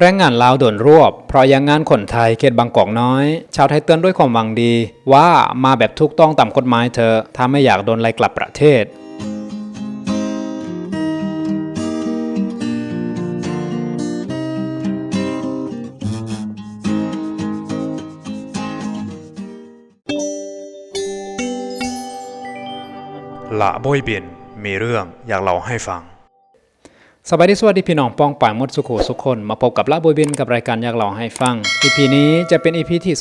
แรงงานลาวโดนรวบ เพราะยังงานคนไทยเขตบางกอกน้อย ชาวไทยเตือนด้วยความหวังดี ว่ามาแบบถูกต้องตามกฎหมายเธอ ถ้าไม่อยากโดนไล่กลับประเทศละโบยบินมีเรื่องอยากเล่าให้ฟัง สวัสดีสวัสดีพี่น้องปองป่ายมดสุขสุขคน มาพบกับละบอยบินกับรายการอยากเล่าให้ฟัง EP นี้จะเป็น EP ที่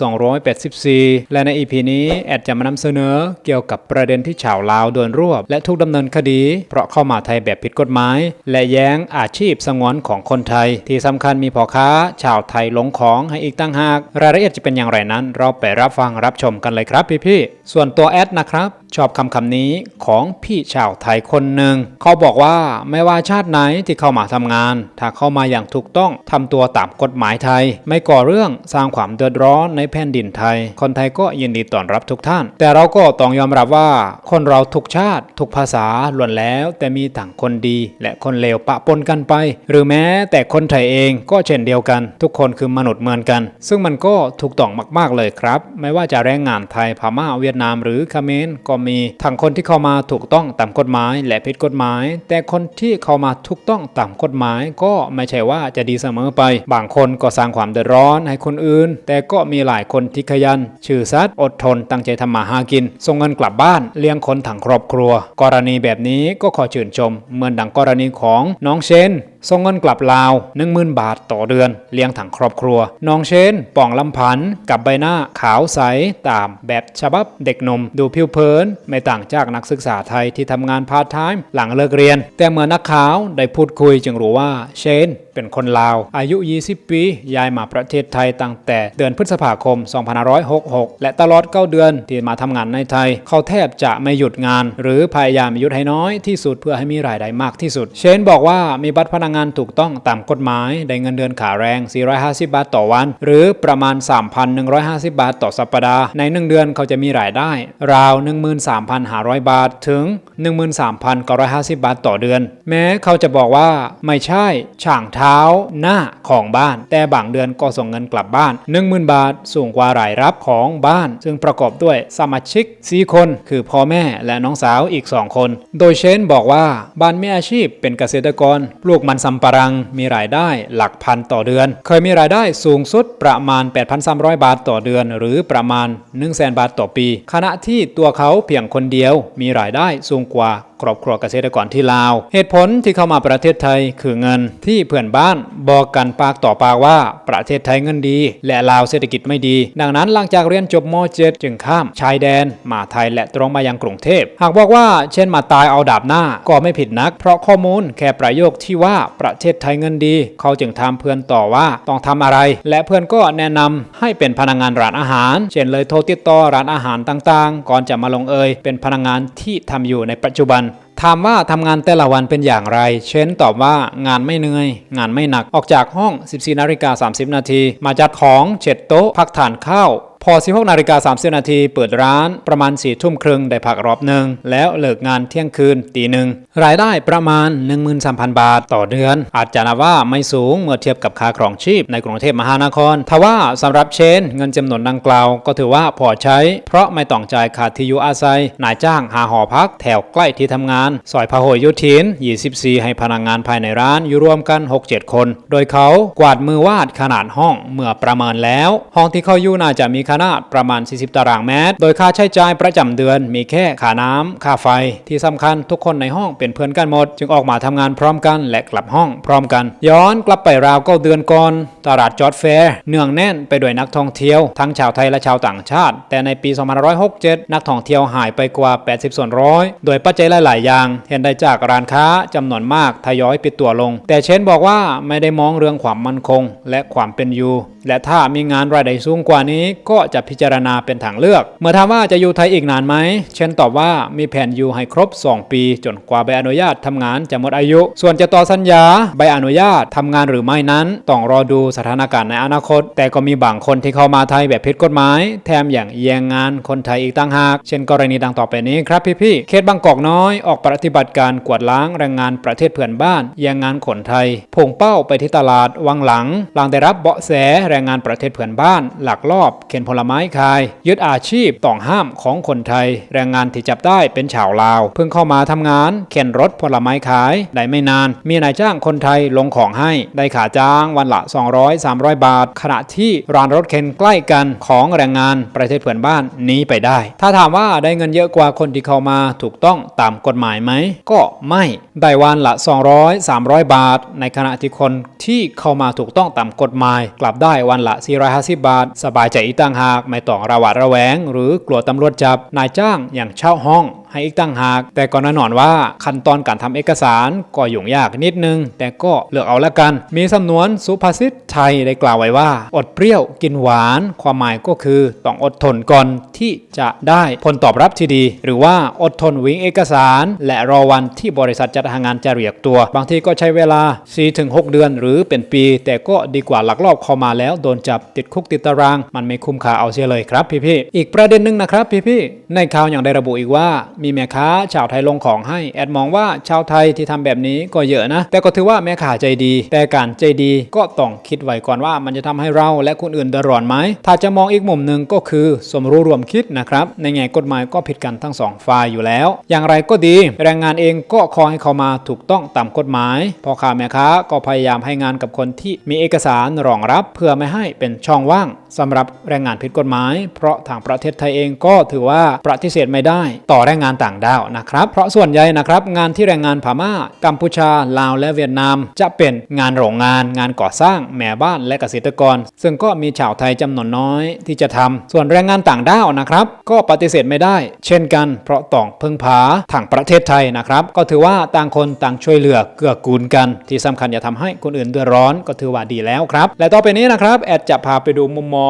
284 และใน EP นี้แอดจะมานำเสนอ เกี่ยวกับประเด็นที่ชาวลาวโดนรวบ และถูกดำเนินคดี เพราะเข้ามาไทยแบบผิดกฎหมาย และแย้งอาชีพสงวนของคนไทย ที่สำคัญมีพ่อค้า ชาวไทยหลงของให้อีกตั้งหาก รายละเอียดจะเป็นอย่างไรนั้น เราไปรับฟังรับชมกันเลยครับพี่ๆส่วนตัวแอดนะครับ ชอบคำคำนี้ของพี่ชาวไทยคนหนึ่ง เขาบอกว่าไม่ว่าชาติไหนที่เข้ามาทำงาน ถ้าเข้ามาอย่างถูกต้องทำตัวตามกฎหมายไทย ไม่ก่อเรื่องสร้างความเดือดร้อนในแผ่นดินไทย คนไทยก็ยินดีต้อนรับทุกท่าน แต่เราก็ต้องยอมรับว่า คนเราทุกชาติทุกภาษาล้วนแล้ว แต่มีทั้งคนดี และคนเลวปะปนกันไป หรือแม้แต่คนไทยเองก็เช่นเดียวกัน ทุกคนคือมนุษย์เหมือนกัน ซึ่งมันก็ถูกต้องมาก ๆเลยครับ ไม่ว่าจะแรงงานไทยพม่าเวียดนามหรือเขมรก็มีทั้งคนที่เข้ามาถูกต้องตามกฎหมายและผิดกฎหมาย แต่คนที่เข้ามาถูกต้องตามกฎหมาย ก็ไม่ใช่ว่าจะดีเสมอไป บางคนก็สร้างความเดือดร้อนให้คนอื่น แต่ก็มีหลายคนที่ขยัน ชื่อสัตย์อดทนตั้งใจทำมาหากิน ส่งเงินกลับบ้านเลี้ยงคนทั้งครอบครัว กรณีแบบนี้ก็ขอชื่นชม เหมือนดังกรณีของน้องเชน ส่งเงินกลับลาว 10,000 บาทต่อเดือน เลี้ยงถังครอบครัว น้องเชน ป่องลำพันธ์กับใบหน้าขาวใสตามแบบฉบับเด็กนม ดูผิวเผิน ไม่ต่างจากนักศึกษาไทยที่ทำงานพาร์ทไทม์หลังเลิกเรียน แต่เมื่อนักข่าวได้พูดคุยจึงรู้ว่าเชน เป็นคนลาว อายุ 20 ปี ย้ายมาประเทศไทยตั้งแต่เดือนพฤษภาคม 2566 และตลอด 9 เดือนที่มาทำงานในไทย เขาแทบจะไม่หยุดงาน หรือพยายามหยุดให้น้อยที่สุดเพื่อให้มีรายได้มากที่สุด เชนบอกว่ามีบัตรพนักงานถูกต้องตามกฎหมาย ได้เงินเดือนขาแรง 450 บาทต่อวัน หรือประมาณ 3,150 บาทต่อสัปดาห์ ใน 1 เดือนเขาจะมีรายได้ ราว 13,500 บาทถึง 13,950 บาทต่อเดือน แม้เขาจะบอกว่าไม่ใช่ช่างเท้าหน้าของบ้าน แต่บางเดือนก็ส่งเงินกลับบ้าน 10,000 บาท สูงกว่ารายรับของบ้าน ซึ่งประกอบด้วยสมาชิก 4 คน คือพ่อแม่และน้องสาวอีก 2 คน โดยเชนบอกว่าบ้านมีอาชีพเป็นเกษตรกร ปลูกมันสำปะรังมีรายได้หลักพันต่อเดือน เคยมีรายได้สูงสุดประมาณ 8,300 บาทต่อเดือน หรือประมาณ 100,000 บาทต่อปี ขณะที่ตัวเขาเพียงคนเดียวมีรายได้สูงกว่า ครอบครัวเกษตรกรที่ลาว เหตุผลที่เข้ามาประเทศไทยคือเงินที่เพื่อนบ้านบอกกันปากต่อปากว่าประเทศไทยเงินดี และลาวเศรษฐกิจไม่ดี ดังนั้นหลังจากเรียนจบม .7 จึงข้ามชายแดนมาไทยและตรงมายังกรุงเทพ หากบอกว่าเช่นมาตายเอาดาบหน้าก็ไม่ผิดนัก เพราะข้อมูลแค่ประโยคที่ว่าประเทศไทยเงินดี เขาจึงถามเพื่อนต่อว่าต้องทำอะไร และเพื่อนก็แนะนำให้เป็นพนักงานร้านอาหาร เช่นเลยโทรติดต่อร้านอาหารต่างๆ ก่อนจะมาลงเอย เป็นพนักงานที่ทำอยู่ในปัจจุบันถามว่าทำงานแต่ละวันเป็นอย่างไร เช่นตอบว่างานไม่เหนื่อย งานไม่หนัก ออกจากห้อง 14นาฬิกา30 นาที มาจัดของ เช็ดโต๊ะ พักทานข้าว พอ 16นาฬิกา30นาทีเปิดร้านประมาณ4ทุ่มครึ่งได้พักรอบหนึ่งแล้วเลิกงานเที่ยงคืนตีหนึ่งรายได้ประมาณ 13,000 บาทต่อเดือน อาจจะนับว่าไม่สูงเมื่อเทียบกับค่าครองชีพในกรุงเทพมหานครทว่าสำหรับเชนเงินจำนวนดังกล่าว ก็ถือว่าพอใช้ เพราะไม่ต้องจ่ายค่าที่อยู่อาศัยนายจ้างหาหอพักแถวใกล้ที่ทำงานซอยพหลโยธิน 24 ให้พนักงานภายในร้านอยู่รวมกัน 6-7 คน โดยเขากวาดมือวาดขนาดห้องเมื่อประเมินแล้ว ห้องที่เขาอยู่น่าจะมีขนาดประมาณ 40 ตารางเมตร โดยค่าใช้จ่ายประจำเดือนมีแค่ค่าน้ำค่าไฟ ที่สำคัญทุกคนในห้องเป็นเพื่อนกันหมด จึงออกมาทำงานพร้อมกันและกลับห้องพร้อมกัน ย้อนกลับไปราวก้าเดือนก่อนตลาดจอร์ดแฟร์เนืองแน่นไปด้วยนักท่องเที่ยว ทั้งชาวไทยและชาวต่างชาติ แต่ในปี 2567 นักท่องเที่ยวหายไปกว่า 80 ส่วนร้อยโดยปัจจัยหลาย ๆ อย่าง เห็นได้จากร้านค้าจำนวนมากทยอยปิดตัวลง แต่เชนบอกว่าไม่ได้มองเรื่องความมั่นคง และความเป็นอยู่ และถ้ามีงานรายได้สูงกว่านี้ก็จะพิจารณาเป็นทางเลือก เมื่อถามว่าจะอยู่ไทยอีกนานไหม เช่นตอบว่ามีแผนอยู่ให้ครบ 2 ปี จนกว่าใบอนุญาตทำงานจะหมดอายุ ส่วนจะต่อสัญญาใบอนุญาตทำงานหรือไม่นั้น ต้องรอดูสถานการณ์ในอนาคต แต่ก็มีบางคนที่เข้ามาไทยแบบผิดกฎหมาย แถมอย่างแย่งงานคนไทยอีกต่างหาก เช่นกรณีดังต่อไปนี้ครับพี่ๆ เขตบางกอกน้อยออกปฏิบัติการกวาดล้างแรงงานประเทศเพื่อนบ้านแย่งงานคนไทยพุ่งเป้าไปที่ตลาดวังหลังหลังได้รับเบาะแสแรงงานประเทศเพื่อนบ้าน หลักลอบเข็นผลลไม้ขาย ยึดอาชีพต้องห้ามของคนไทย แรงงานที่จับได้เป็นชาวลาว เพิ่งเข้ามาทำงาน เข็นรถผลไม้ขาย ได้ไม่นาน มีนายจ้างคนไทยลงของให้ ได้ขาจ้างวันละ 200-300 บาท ขณะที่ร้านรถเข็นใกล้กันของแรงงานประเทศเพื่อนบ้านนี้ไปได้ ถ้าถามว่าได้เงินเยอะกว่าคนที่เข้ามาถูกต้องตามกฎหมายไหม ก็ไม่ ได้วันละ 200-300 บาท ในขณะที่คนที่เข้ามาถูกต้องตามกฎหมาย กลับได้วันละ 450 บาท สบายใจอีกต่างหากไม่ต้องระหวาดระแวง หรือกลัวตำรวจจับนายจ้างอย่างเช่าห้องให้อีกตั้งหาก แต่ก็แน่นอนว่าขั้นตอนการทำเอกสารก็ยุ่งยากนิดนึง แต่ก็เลือกเอาละกัน มีสำนวนสุภาษิตไทยได้กล่าวไว้ว่า อดเปรี้ยวกินหวาน ความหมายก็คือต้องอดทนก่อนที่จะได้ผลตอบรับที่ดี หรือว่าอดทนวิ่งเอกสาร และรอวันที่บริษัทจัดหางานจะเรียกตัว บางทีก็ใช้เวลา 4-6 เดือนหรือเป็นปี แต่ก็ดีกว่าลักลอบเข้ามาแล้วโดนจับติดคุกติดตาราง มันไม่คุ้มค่าเอาเสียเลยครับพี่ๆอีกประเด็นหนึ่งนะครับพี่ๆในข่าวอย่างได้ระบุอีกว่า มีแม่ค้าชาวไทยลงของให้ แอดมองว่าชาวไทยที่ทำแบบนี้ก็เยอะนะ แต่ก็ถือว่าแม่ค้าใจดี แต่การใจดีก็ต้องคิดไว้ก่อนว่ามันจะทำให้เราและคนอื่นเดือดร้อนไหมถ้าจะมองอีกมุมหนึ่งก็คือสมรู้ร่วมคิดนะครับในแง่กฎหมายก็ผิดกันทั้งสองฝ่ายอยู่แล้ว อย่างไรก็ดี แรงงานเองก็ขอให้เขามาถูกต้องตามกฎหมายพ่อค้าแม่ค้าก็พยายามให้งานกับคนที่มีเอกสารรองรับ เพื่อไม่ให้เป็นช่องว่าง สำหรับแรงงานผิดกฎหมาย เพราะทางประเทศไทยเองก็ถือว่าปฏิเสธไม่ได้ ต่อแรงงานต่างด้าวนะครับ เพราะส่วนใหญ่นะครับงานที่แรงงานพม่า กัมพูชา ลาว และเวียดนาม จะเป็นงานโรงงาน งานก่อสร้าง แม่บ้าน และเกษตรกร ซึ่งก็มีชาวไทยจำนวนน้อยที่จะทำส่วนแรงงานต่างด้าวนะครับ ก็ปฏิเสธไม่ได้ เช่นกัน เพราะต้องพึ่งพาทางประเทศไทยนะครับ ก็ถือว่าต่างคนต่างช่วยเหลือเกื้อกูลกัน ที่สำคัญอย่าทำให้คนอื่นเดือดร้อนก็ถือว่าดีแล้วครับ และต่อไปนี้นะครับแอดจะพาไปดูมุมมอง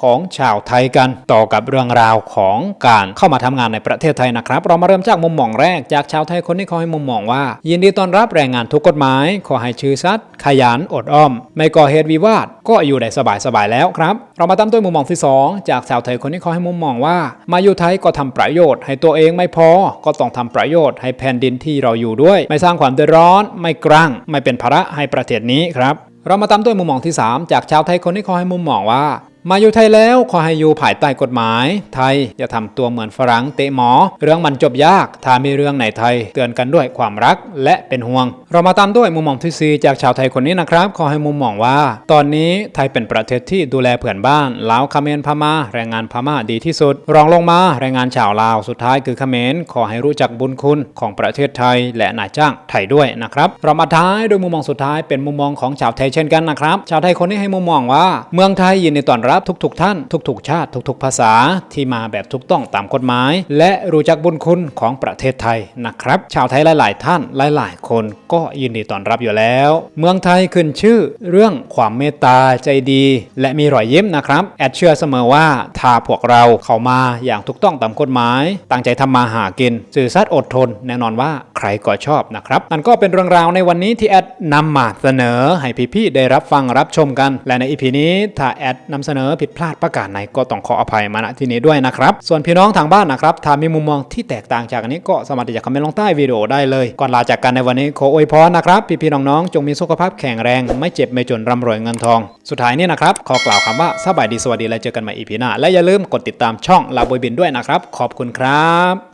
ของชาวไทยกัน ต่อกับเรื่องราวของการเข้ามาทำงานในประเทศไทยนะครับ เรามาเริ่มจากมุมมองแรกจากชาวไทยคนนี้เขาให้มุมมองว่า ยินดีต้อนรับแรงงานทุกกฎหมาย ขอให้ชื่อสัตย์ขยันอดอ้อม ไม่ก่อเหตุวิวาทก็อยู่ได้สบายๆแล้วครับ เรามาตามด้วยมุมมองที่ 2 จากชาวไทยคนนี้เขาให้มุมมองว่า มาอยู่ไทยก็ทำประโยชน์ ให้ตัวเองไม่พอก็ต้องทำประโยชน์ ให้แผ่นดินที่เราอยู่ด้วย ไม่สร้างความเดือดร้อน ไม่กรังไม่เป็นภาระให้ประเทศนี้ครับเรามาตามด้วยมุมมองที่ 3 จากชาวไทยคนนี้เขาให้มุมมองว่า มาอยู่ไทยแล้วขอให้อยู่ภายใต้กฎหมาย ไทยอย่าทำตัวเหมือนฝรั่งเตะหมอ เรื่องมันจบยาก ถ้ามีเรื่องไหนไทย เตือนกันด้วยความรักและเป็นห่วง เรามาตามด้วยมุมมองที่สี่จากชาวไทยคนนี้นะครับ ขอให้มุมมองว่า ตอนนี้ไทยเป็นประเทศที่ดูแลเพื่อนบ้านลาวเขมรพม่าแรงงานพม่าดีที่สุด รองลงมาแรงงานชาวลาวสุดท้ายคือเขมรขอให้รู้จักบุญคุณของประเทศไทย และนายจ้างไทยด้วยนะครับเรามาท้ายด้วยมุมมองสุดท้ายเป็นมุมมองของชาวไทยเช่นกันนะครับชาวไทยคนนี้ให้มุมมองว่า เมืองไทยยินดีต้อนรับรับทุกๆ ท่าน ทุกๆ ชาติ ทุกๆ ภาษาที่มาแบบถูกต้องตามกฎหมาย และรู้จักบุญคุณของประเทศไทยนะครับ ชาวไทยหลาย ๆ ท่านหลาย ๆ คนก็ยินดีต้อนรับอยู่แล้ว เมืองไทยขึ้นชื่อเรื่องความเมตตาใจดี และมีรอยยิ้มนะครับ แอดเชื่อเสมอว่าถ้าพวกเราเข้ามาอย่างถูกต้องตามกฎหมาย ตั้งใจทำมาหากินสื่อสัตย์อดทน แน่นอนว่าใครก็ชอบนะครับนั่นก็เป็นเรื่องราวในวันนี้ที่แอดนำมาเสนอให้พี่ๆได้รับฟังรับชมกัน และในอีพีนี้ถ้าแอดนำเสนอผิดพลาดประการไหนก็ต้องขออภัยมาณที่นี้ด้วยนะครับ ส่วนพี่น้องทางบ้านนะครับถ้ามีมุมมองที่แตกต่างจากอันนี้ก็สามารถที่จะคอมเมนต์ลงใต้วิดีโอได้เลย ก่อนลาจากกันในวันนี้ขออวยพรนะครับพี่ๆน้องๆจงมีสุขภาพแข็งแรง ไม่เจ็บไม่จนร่ำรวยเงินทอง สุดท้ายนี้นะครับขอกล่าวคำว่าสบายดีสวัสดีและเจอกันใหม่อีพีหน้าและอย่าลืมกดติดตามช่องลาบอยบินด้วยนะครับ ขอบคุณครับ